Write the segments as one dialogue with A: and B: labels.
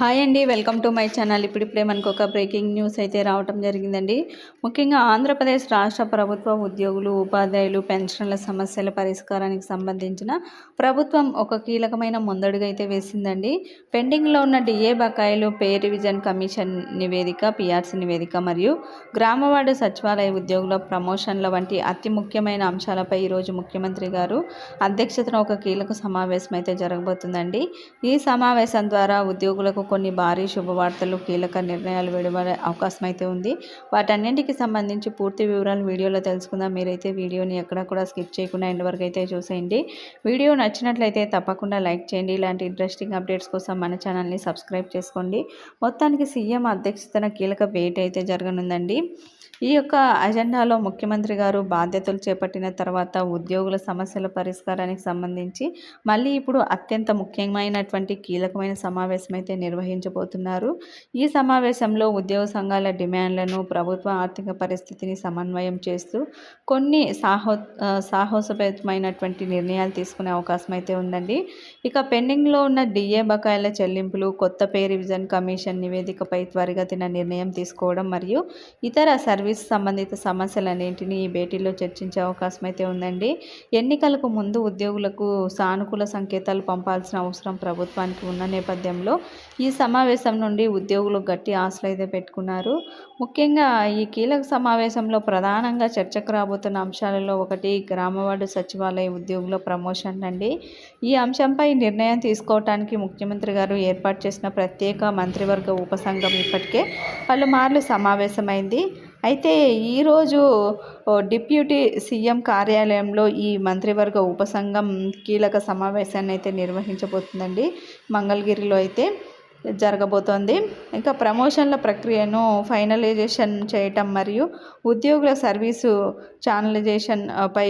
A: Hi అండి welcome to my channel. ఇప్పుడిప్పుడే మనకు ఒక బ్రేకింగ్ న్యూస్ అయితే రావటం జరిగిందండి. ముఖ్యంగా ఆంధ్రప్రదేశ్ రాష్ట్ర ప్రభుత్వ ఉద్యోగులు ఉపాధ్యాయులు పెన్షన్ల సమస్యల పరిష్కారానికి సంబంధించిన ప్రభుత్వం ఒక కీలకమైన ముందడుగు అయితే వేసిందండి. పెండింగ్లో ఉన్న డిఏ బకాయిలు పే రివిజన్ కమిషన్ నివేదిక పిఆర్సీ నివేదిక మరియు గ్రామవార్డు సచివాలయ ఉద్యోగుల ప్రమోషన్ల వంటి అతి ముఖ్యమైన అంశాలపై ఈరోజు ముఖ్యమంత్రి గారు అధ్యక్షతన ఒక కీలక సమావేశం అయితే జరగబోతుందండి. ఈ సమావేశం ద్వారా ఉద్యోగులకు కొన్ని భారీ శుభవార్తలు కీలక నిర్ణయాలు వెలువడే అవకాశం అయితే ఉంది. వాటన్నింటికి సంబంధించి పూర్తి వివరాలు వీడియోలో తెలుసుకుందాం. మీరైతే వీడియోని ఎక్కడ కూడా స్కిప్ చేయకుండా ఎండ్ వరకు అయితే చూసేయండి. వీడియో నచ్చినట్లయితే తప్పకుండా లైక్ చేయండి. ఇలాంటి ఇంట్రెస్టింగ్ అప్డేట్స్ కోసం మన ఛానల్ని సబ్స్క్రైబ్ చేసుకోండి. మొత్తానికి సీఎం అధ్యక్షతన కీలక భేటీ అయితే జరగనుందండి. ఈ యొక్క అజెండాలో ముఖ్యమంత్రి గారు బాధ్యతలు చేపట్టిన తర్వాత ఉద్యోగుల సమస్యల పరిష్కారానికి సంబంధించి మళ్ళీ ఇప్పుడు అత్యంత ముఖ్యమైనటువంటి కీలకమైన సమావేశం అయితే నిర్వహించబోతున్నారు. ఈ సమావేశంలో ఉద్యోగ సంఘాల డిమాండ్లను ప్రభుత్వ ఆర్థిక పరిస్థితిని సమన్వయం చేస్తూ కొన్ని సాహో సాహసోపేతమైనటువంటి నిర్ణయాలు తీసుకునే అవకాశం అయితే ఉందండి. ఇక పెండింగ్లో ఉన్న డిఏ బకాయిల చెల్లింపులు కొత్త పే రివిజన్ కమిషన్ నివేదికపై త్వరిగతిన నిర్ణయం తీసుకోవడం మరియు ఇతర సర్వీస్ సంబంధిత సమస్యలన్నింటినీ ఈ భేటీలో చర్చించే అవకాశం అయితే ఉందండి. ఎన్నికలకు ముందు ఉద్యోగులకు సానుకూల సంకేతాలు పంపాల్సిన అవసరం ప్రభుత్వానికి ఉన్న నేపథ్యంలో ఈ సమావేశం నుండి ఉద్యోగులు గట్టి ఆశలు అయితే పెట్టుకున్నారు. ముఖ్యంగా ఈ కీలక సమావేశంలో ప్రధానంగా చర్చకు రాబోతున్న అంశాలలో ఒకటి గ్రామవార్డు సచివాలయ ఉద్యోగుల ప్రమోషన్ అండి. ఈ అంశంపై నిర్ణయం తీసుకోవటానికి ముఖ్యమంత్రి గారు ఏర్పాటు చేసిన ప్రత్యేక మంత్రివర్గ ఉపసంఘం ఇప్పటికే పలుమార్లు సమావేశమైంది. అయితే ఈరోజు డిప్యూటీ సీఎం కార్యాలయంలో ఈ మంత్రివర్గ ఉపసంఘం కీలక సమావేశాన్ని అయితే నిర్వహించబోతుందండి. మంగళగిరిలో అయితే జరగబోతోంది. ఇంకా ప్రమోషన్ల ప్రక్రియను ఫైనలైజేషన్ చేయటం మరియు ఉద్యోగుల సర్వీసు ఛానలైజేషన్ పై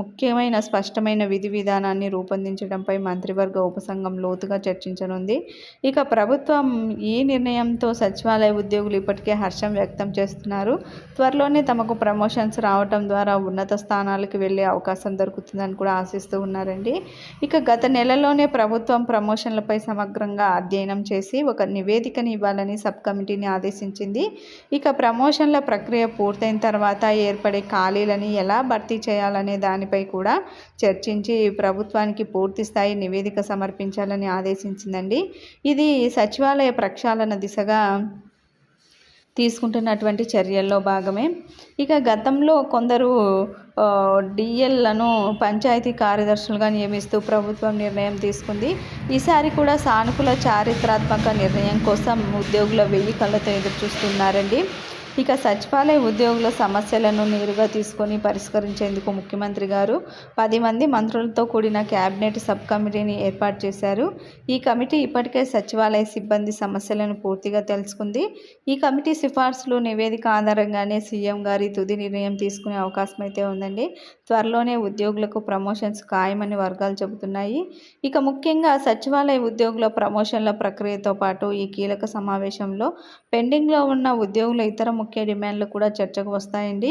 A: ముఖ్యమైన స్పష్టమైన విధి విధానాన్ని రూపొందించడంపై మంత్రివర్గ ఉపసంఘం లోతుగా చర్చించనుంది. ఇక ప్రభుత్వం ఈ నిర్ణయంతో సచివాలయ ఉద్యోగులు ఇప్పటికే హర్షం వ్యక్తం చేస్తున్నారు. త్వరలోనే తమకు ప్రమోషన్స్ రావటం ద్వారా ఉన్నత స్థానాలకు వెళ్ళే అవకాశం దొరుకుతుందని కూడా ఆశిస్తూ ఉన్నారండి. ఇక గత నెలలోనే ప్రభుత్వం ప్రమోషన్లపై సమగ్రంగా అధ్యయనం చేసి ఒక నివేదికని ఇవ్వాలని సబ్ కమిటీని ఆదేశించింది. ఇక ప్రమోషన్ల ప్రక్రియ పూర్తయిన తర్వాత ఏర్పడే ఖాళీలని ఎలా భర్తీ చేయాలనే దానిపై కూడా చర్చించి ప్రభుత్వానికి పూర్తి స్థాయి నివేదిక సమర్పించాలని ఆదేశించిందండి. ఇది సచివాలయ ప్రక్షాళన దిశగా తీసుకుంటున్నటువంటి చర్యల్లో భాగమే. ఇక గతంలో కొందరు డిఎల్లను పంచాయతీ కార్యదర్శులుగా నియమిస్తూ ప్రభుత్వం నిర్ణయం తీసుకుంది. ఈసారి కూడా సానుకూల చారిత్రాత్మక నిర్ణయం కోసం ఉద్యోగుల వెయ్యి కళ్ళతో ఎదురు చూస్తున్నారండి ఇక సచివాలయ ఉద్యోగుల సమస్యలను నేరుగా తీసుకొని పరిష్కరించేందుకు ముఖ్యమంత్రి గారు పది మంది మంత్రులతో కూడిన క్యాబినెట్ సబ్ కమిటీని ఏర్పాటు చేశారు. ఈ కమిటీ ఇప్పటికే సచివాలయ సిబ్బంది సమస్యలను పూర్తిగా తెలుసుకుంది. ఈ కమిటీ సిఫార్సులు నివేదిక ఆధారంగానే సీఎం గారి తుది నిర్ణయం తీసుకునే అవకాశం అయితే ఉందండి. త్వరలోనే ఉద్యోగులకు ప్రమోషన్స్ ఖాయమని వర్గాలు చెబుతున్నాయి. ఇక ముఖ్యంగా సచివాలయ ఉద్యోగుల ప్రమోషన్ల ప్రక్రియతో పాటు ఈ కీలక సమావేశంలో పెండింగ్లో ఉన్న ఉద్యోగుల ఇతర ముఖ్య డిమాండ్లు కూడా చర్చకు వస్తాయండి.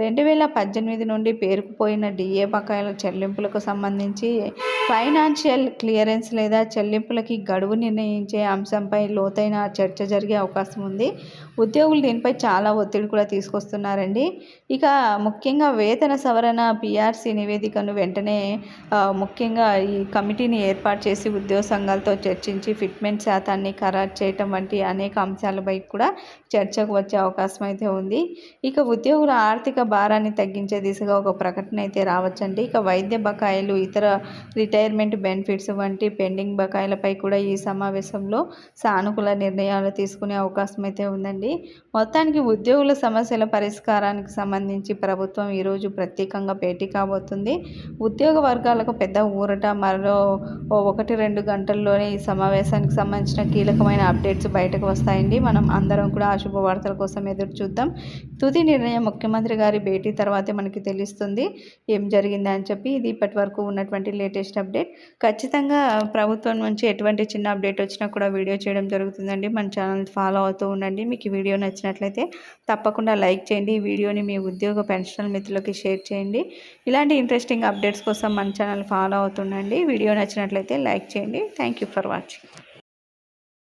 A: రెండు వేల పద్దెనిమిది నుండి పేరుకుపోయిన డిఏ బకాయిల చెల్లింపులకు సంబంధించి ఫైనాన్షియల్ క్లియరెన్స్ లేదా చెల్లింపులకి గడువు నిర్ణయించే అంశంపై లోతైన చర్చ జరిగే అవకాశం ఉంది. ఉద్యోగులు దీనిపై చాలా ఒత్తిడి కూడా తీసుకొస్తున్నారండి. ఇక ముఖ్యంగా వేతన సవరణ పిఆర్సీ నివేదికను వెంటనే ముఖ్యంగా ఈ కమిటీని ఏర్పాటు చేసి ఉద్యోగ సంఘాలతో చర్చించి ఫిట్మెంట్ శాతాన్ని ఖరారు చేయటం వంటి అనేక అంశాలపై కూడా చర్చకు వచ్చే అవకాశం అయితే ఉంది. ఇక ఉద్యోగుల ఆర్థిక భారాన్ని తగ్గించే దిశగా ఒక ప్రకటన అయితే రావచ్చండి. ఇక వైద్య బకాయిలు ఇతర రిటైర్మెంట్ బెనిఫిట్స్ వంటి పెండింగ్ బకాయిలపై కూడా ఈ సమావేశంలో సానుకూల నిర్ణయాలు తీసుకునే అవకాశం అయితే ఉందండి. మొత్తానికి ఉద్యోగుల సమస్యల పరిష్కారానికి సంబంధించి ప్రభుత్వం ఈరోజు ప్రత్యేకంగా భేటీ కాబోతుంది. ఉద్యోగ వర్గాలకు పెద్ద ఊరట. మరో ఒకటి రెండు గంటల్లోనే ఈ సమావేశానికి సంబంధించిన కీలకమైన అప్డేట్స్ బయటకు వస్తాయండి. మనం అందరం కూడా ఆ శుభవార్తల కోసం ఎదురు చూద్దాం. తుది నిర్ణయం ముఖ్యమంత్రి గారి భేటీ తర్వాతే మనకి తెలుస్తుంది. ఏం జరిగిందా అని చెప్పి ఇది ఇప్పటి వరకు ఉన్నటువంటి లేటెస్ట్ అప్డేట్. ఖచ్చితంగా ప్రభుత్వం నుంచి ఎటువంటి చిన్న అప్డేట్ వచ్చినా కూడా వీడియో చేయడం జరుగుతుందండి. మన ఛానల్ ఫాలో అవుతూ ఉండండి. మీకు ఈ వీడియో నచ్చినట్లయితే తప్పకుండా లైక్ చేయండి. ఈ వీడియోని మీ ఉద్యోగ పెన్షనల్ మిత్రులకి షేర్ చేయండి. ఇలాంటి ఇంట్రెస్టింగ్ అప్డేట్స్ కోసం మన ఛానల్ ఫాలో అవుతుండండి వీడియో నచ్చినట్లయితే లైక్ చేయండి. Thank you for watching.